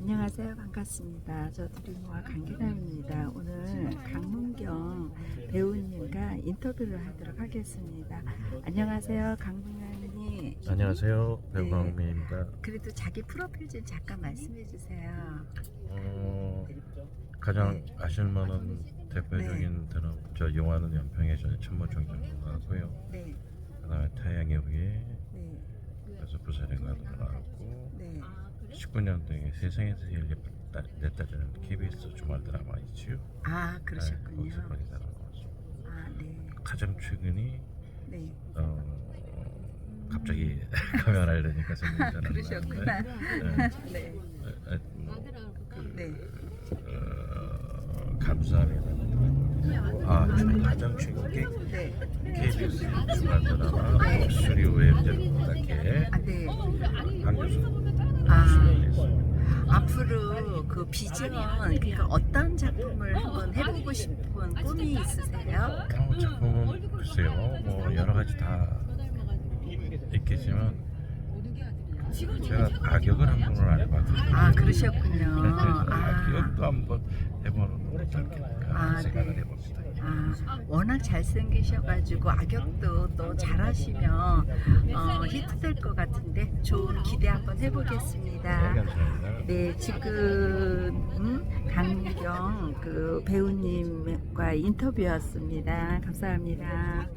안녕하세요. 반갑습니다. 저 드리모아 강기남입니다. 오늘 강문경 배우님과 인터뷰를 하도록 하겠습니다. 안녕하세요. 강문경님. 안녕하세요 배우 네. 강민입니다. 그래도 자기 프로필 좀 잠깐 말씀해 주세요. 어, 가장 아실만한 대표적인 드라마 저 영화는 연평의 전에 천모총장하고요. 네, 그다음에 태양의 후예 네, 그래서 부산행관으로 나왔고 네. 19년도에 세상에서 제일 예쁘다 냈다는 KBS 주말 드라마 있지요. 아, 네, 그러셨군요. 거기서 많이 나왔고 아, 네, 가장 최근이 네. 어, 갑자기 카메라를 내니까 생각이 아, 잘안 그러셨구나. 네. 네, 에, 에, 뭐, 그, 네. 어, 감사합니다. 아, 가장 최근 게 네. KBS 주말 드라마 목소리 부탁해 아, 네. 강교수 아. 앞으로 그 비전 그러니까 어떤 작품을 한번 해보고 싶은 꿈이 있으세요? 어, 작품은 글쎄요, 뭐 여러 가지 다 있겠지만 제가 악역을 한 번은 안 해봤거든요. 아 그러셨군요. 그래서 아, 악역도 한번 해보는 건 어떨까 아, 생각을 네. 해봅니다. 아 워낙 잘생기셔가지고 악역도 또 잘하시면 어, 히트될 것 같은데 좋은 기대 한번 네, 해보겠습니다. 네 지금 음, 강경 그 배우님과 인터뷰였습니다. 감사합니다.